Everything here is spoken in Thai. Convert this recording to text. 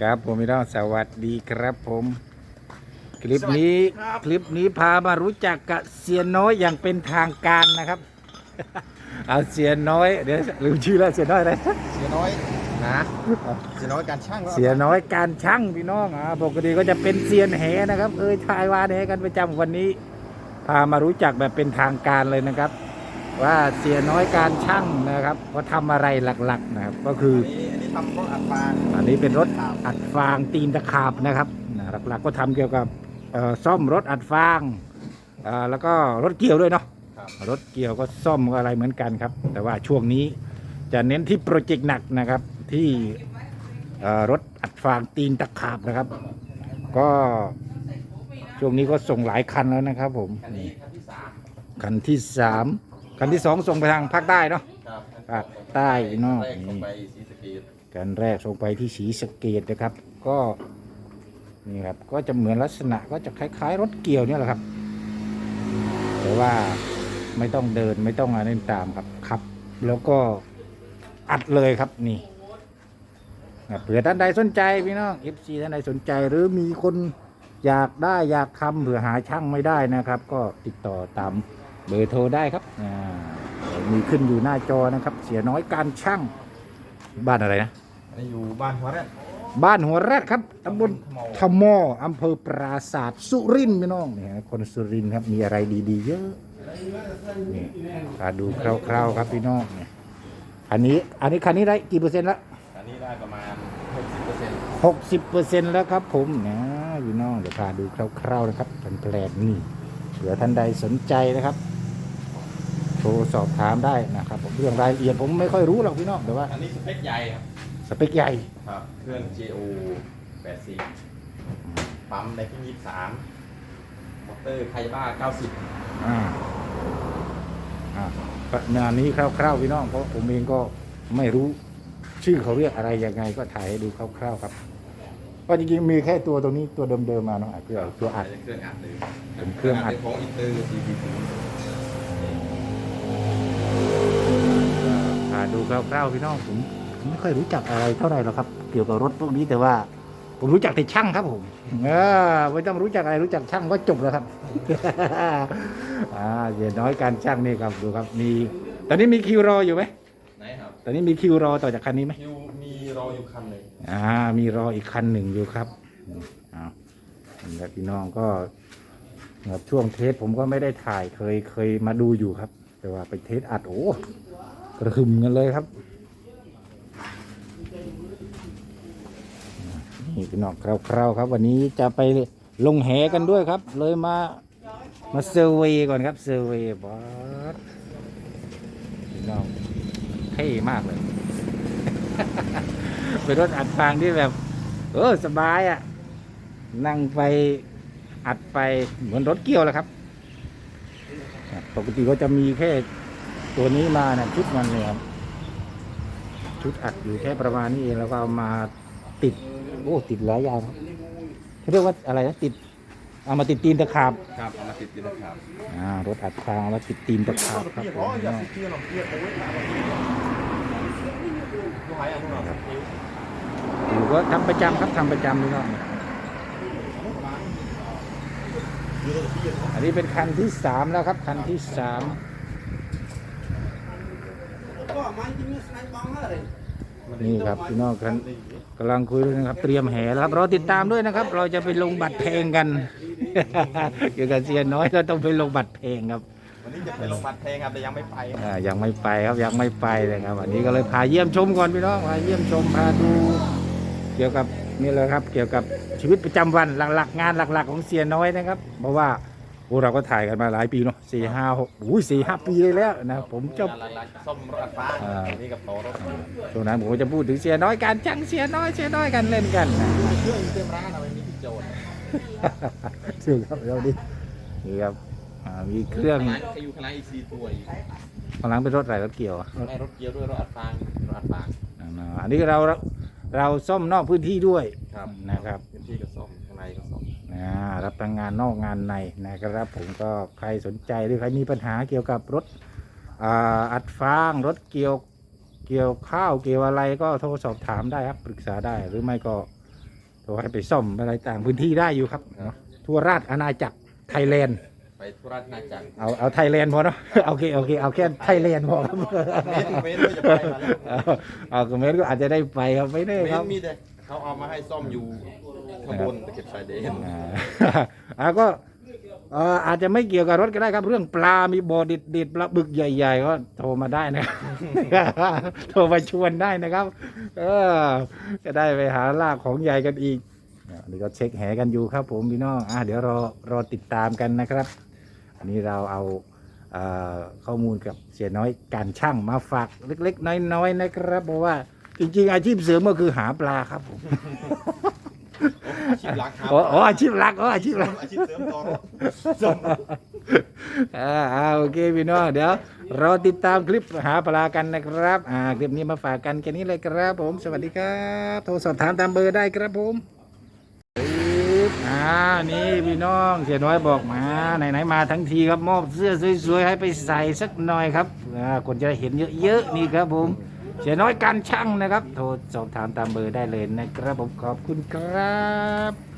ครับผมพี่น้องสวัสดีครับผม คลิปนี้คลิปนี้พามารู้จักกับเสียน้อยอย่างเป็นทางการนะครับ เอาเสียน้อยเดี๋ยวลืมชื่อแล้วเสียน้อยอะไรนะเสียน้อยนะเสียน้อยการช่างแล้วเสียน้อยการช่างพี่น้องอ่าปกติก็จะเป็นเซียนแหนะครับเอ้ยทายวานแหกันประจำวันนี้ พามารู้จักแบบเป็นทางการเลยนะครับ ว่าเสียน้อยการช่างนะครับว่าทำอะไรหลักๆนะครับ ก็คือ อันนี้อันนี้ ทำรถอัดฟางอันนี้เป็นรถอัดฟางตีนตะขาบนะครับนะหลักๆก็ทำเกี่ยวกับเอ่อซ่อมรถอัดฟางเอ่อแล้วก็รถเกี่ยวด้วยเนาะครับรถเกี่ยวก็ซ่อมก็อะไรเหมือนกันครับ แต่ว่าช่วงนี้จะเน้นที่โปรเจกต์หนักนะครับที่เอ่อรถอัดฟางตีนตะขาบนะครับ ก็ช่วงนี้ก็ส่งหลายคันแล้วนะครับ ผมคันนี้คันที่สามคันที่สามคันที่สองส่งไปทางภาคใต้เนาะครับภาคใต้เนอะแร การแรกส่งไปที่ศรีสเกดนะครับ ก็นี่ครับก็จะเหมือนลักษณะก็จะคล้ายๆ รถเกี่ยวเนี่ยแหละครับ แต่ว่าไม่ต้องเดินไม่ต้องอะไรตามครับขับ แล้วก็อัดเลยครับนี่นเผื่อท่านใดสนใจพี่น้อง FC ท่านใดสนใจหรือมีคนอยากได้อยากทำเผื่อหาช่างไม่ได้นะครับ ก็ติดต่อตามเบอร์โทรได้ครับอ่ามีขึ้นอยู่หน้าจอนะครับ เสียน้อยการช่างบ้านอะไรนะ อันนี้อยู่บ้านหัวแรดบ้านหัวแรดครับตำบลทมทมออำเภอปราศาสตร์สุรินทร์พี่น้องเนี่ยคนสุรินทร์ครับมีอะไรดีๆ เยอะนี่มาดูคร่าวๆครับพี่น้องเนี่ยอันนี้อันนี้คันนี้ได้กี่เปอร์เซ็นต์ละอันนี้ได้ประมาณ 60เปอร์เซ็นต์หกสิบเปอร์เซ็นต์แล้วครับผมเนี่ยพี่น้องเดี๋ยวพาดูคร่าวๆนะครับแผลนๆนี่เผื่อท่านใดสนใจนะครับโทรสอบถามได้นะครับผมเรื่องรายละเอียดผมไม่ค่อยรู้หรอกพี่น้องแต่ว่าอันนี้สเปคใหญ่ครับ สเปคใหญ่ ครับ เครื่อง JO 80ปั๊มในที่23มอเตอร์ไคบ้า 90 อ่า อ่างานนี้คร่าวๆพี่น้อง เพราะผมเองก็ไม่รู้ชื่อเขาเรียกอะไรยังไงก็ถ่ายให้ดูคร่าวๆครับก็จริงๆมีแค่ตัวตรงนี้ตัวเดิมๆมาเนาะอะคือตัวอัด เครื่องอัดเลยเป็นเครื่องอัดเป็นของอินเตอร์ CBC อ่าดูคร่าวๆพี่น้องผมผม ไม่ค่อยรู้จักอะไรเท่าไหร่หรอกครับ เกี่ยวกับรถพวกนี้แต่ว่า ผมรู้จักแต่ช่างครับผมเออไม่ต้องรู้จักอะไรรู้จักช่างก็จบแล้วครับอ่าอย่าน้อยการช่างนี่ครับดูครับ มี ตอนนี้มีคิวรออยู่ไหมไหนครับตอนนี้มีคิวรอต่อจากคันนี้ไหมคิวมีรออยู่คันเลยอ่า มีรออีกคันหนึ่งอยู่ครับอ้าวแล้วพี่น้องก็ครับช่วงเทสผมก็ไม่ได้ถ่ายเคยเคยมาดูอยู่ครับ แต่ว่าไปเทสอัดโอ้กระหึ่มกันเลยครับ นี่พี่น้องคร่าวๆครับ วันนี้จะไปลงแหกันด้วยครับ เลยมามาเซอร์เวยก่อนครับเซอร์เวยบอสพี่น้องเท่มากเลย เป็นรถอัดฟางที่แบบ เออสบายอะ่ะ นั่งไปอัดไปเหมือนรถเกี่ยวแหละครับ ปกติก็จะมีแค่ตัวนี้มานะชุดมันเลยครับชุดอัดอยู่แค่ประมาณนี้เองแล้วก็เอามา ติด โอ้ติดหลายอย่างครับเขาเรียกว่าอะไรนะติดเอามาติดตีนตะขาบครับเอามาติดอยู่นะครับอ่ารถอัดฟางเอามาติดตีนตะขาบครับผมอย่าสิเกียร์หรอกเกียร์เอาไว้ตามลูกหายอะพวกเราครับอยู่ก็ทำประจำครับทำประจำนี่เนาะอันนี้เป็นคันที่สามแล้วครับ คันที่สามนี่ ครับพี่น้องกันกำลังคุยด้วยนะครับ เตรียมแห่แล้วครับรอติดตามด้วยนะครับ เราจะไปลงบัตรเพลงกันเกี่ยวกับเซียนน้อยก็ต้องไปลงบัตรเพลงครับวันนี้จะไปลงบัตรเพลงครับแต่ยังไม่ไปอ่ายังไม่ไปครับยังไม่ไปเลยครับวันนี้ก็เลยพาเยี่ยมชมก่อนพี่น้องพาเยี่ยมชมพาดูเกี่ยวกับนี่เลยครับ เกี่ยวกับชีวิตประจำวันหลักๆ งานหลัก ๆ ของเสียน้อยนะครับ เพราะว่า พวกเราก็ถ่ายกันมาหลายปีเนาะสี่ห้าหกอุ้ยสี่ห้าปีเลยแล้วนะผมจะหลักๆส้มรถฟ้าอ่า นี่กับโตรถช่วงนั้นผมก็จะพูดถึงเสียน้อยการจังเสียน้อยเสียน้อยกันเล่นกันนะเครื่องเต็มร้านเอาไว้มีที่โจทย์ถึงครับเราดินี่ครับอ่ามีเครื่องขนาดอยู่ขนาดอีกสี่ตัวอีกข้างหลังเป็นรถอะไรรถเกี่ยวอะในรถเกียวด้วยรถอัดฟางรถอัดฟางอ่าอันนี้เราเราซ่อมนอกพื้นที่ด้วยครับนะครับพื้นที่ก็ซ่อมข้างในก็ซ่อมอ่ารับทั้งงานนอกงานในนะครับผมก็ใครสนใจหรือใครมีปัญหาเกี่ยวกับรถอ่าอัดฟางรถเกี่ยวเกี่ยวข้าวเกี่ยวอะไรก็โทรสอบถามได้ครับปรึกษาได้หรือไม่ก็โทรให้ไปซ่อมอะไรต่างพื้นที่ได้อยู่ครับเนาะทั่วราชอาณาจักรไทยแลนด์ไปธุระนาจักรเอาเอาไทยแลนด์พอเนาะโอเคโอเคเอาแค่ไทยแลนด์พอครับเมนเมนก็จะไปมาแล้วเอาเอาคอมเมนต์ก็อาจจะได้ไปครับไม่แน่เมครับนมีแต่เขาเอามาให้ซ่อมอยู่ ขบวนตะเข็บชายแดนอ่า อ่าก็เอ่ออาจจะไม่เกี่ยวกับรถก็ได้ครับ เรื่องปลา มีบ่อดิดดิดปลาบึกใหญ่ ๆ ก็โทรมาได้นะครับ โทรมาชวนได้นะครับ เออ จะได้ไปหาลากของใหญ่กันอีกอ่านี่ก็เช็คแหกันอยู่ครับ ผมพี่น้องอ่าเดี๋ยวรอรอติดตามกันนะครับ อันนี้เราเอาเอ่อข้อมูลกับเสียน้อยการช่างมาฝากเล็ก ๆ น้อยๆนะครับ เพราะว่าจริง ๆ อาชีพเสริมก็คือหาปลาครับผม อาชีพหลักครับอ๋ออ๋ออาชีพหลักอ๋ออาชีพหลัก อาชีพเสริมต่อรถซ่อมอ่าอ่าโอเคพี่น้องเดี๋ยวรอติดตามคลิปหาปลากันนะครับ อ่าคลิปนี้มาฝากกันแค่นี้เลยครับผม สวัสดีครับ โทรสอบถามตามเบอร์ได้ครับผมปึ๊บอ่านี่พี่น้องเสียน้อยบอกมาไหนๆมาทั้งทีครับมอบเสื้อสวยๆให้ไปใส่สักหน่อยครับอ่าคนจะเห็นเยอะๆนี่ครับผม เสียน้อยการช่างนะครับ โทรสอบถามตามเบอร์ได้เลยนะครับผมขอบคุณครับ